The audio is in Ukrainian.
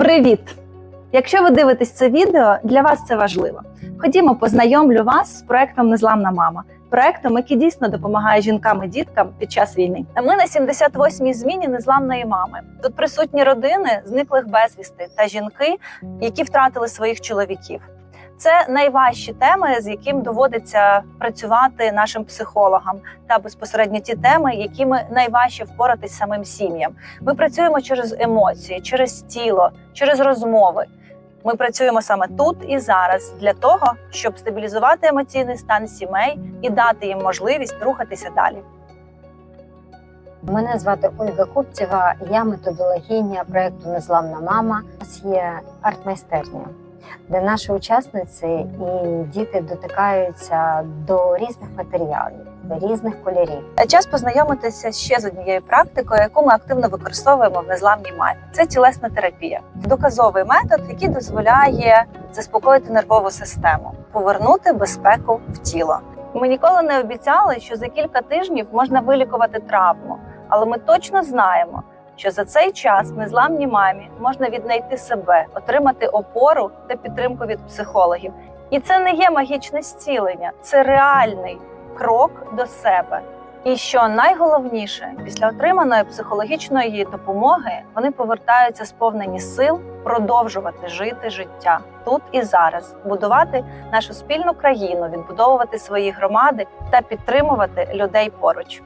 Привіт! Якщо ви дивитесь це відео, для вас це важливо. Ходімо, познайомлю вас з проектом Незламна мама. Проектом, який дійсно допомагає жінкам і діткам під час війни. Ми на 78-й зміні незламної мами. Тут присутні родини зниклих безвісти та жінки, які втратили своїх чоловіків. Це найважчі теми, з яким доводиться працювати нашим психологам, та безпосередньо ті теми, якими найважче впоратись самим сім'ям. Ми працюємо через емоції, через тіло, через розмови. Ми працюємо саме тут і зараз для того, щоб стабілізувати емоційний стан сімей і дати їм можливість рухатися далі. Мене звати Ольга Купцєва, я методологиня проєкту Незламна мама. У нас є арт-майстерня, де наші учасниці і діти дотикаються до різних матеріалів, до різних кольорів. Час познайомитися ще з однією практикою, яку ми активно використовуємо в незламній мамі. Це тілесна терапія, доказовий метод, який дозволяє заспокоїти нервову систему, повернути безпеку в тіло. Ми ніколи не обіцяли, що за кілька тижнів можна вилікувати травму, але ми точно знаємо, що за цей час в незламній мамі можна віднайти себе, отримати опору та підтримку від психологів. І це не є магічне зцілення, це реальний крок до себе. І що найголовніше, після отриманої психологічної допомоги вони повертаються сповнені сил продовжувати жити життя тут і зараз, будувати нашу спільну країну, відбудовувати свої громади та підтримувати людей поруч.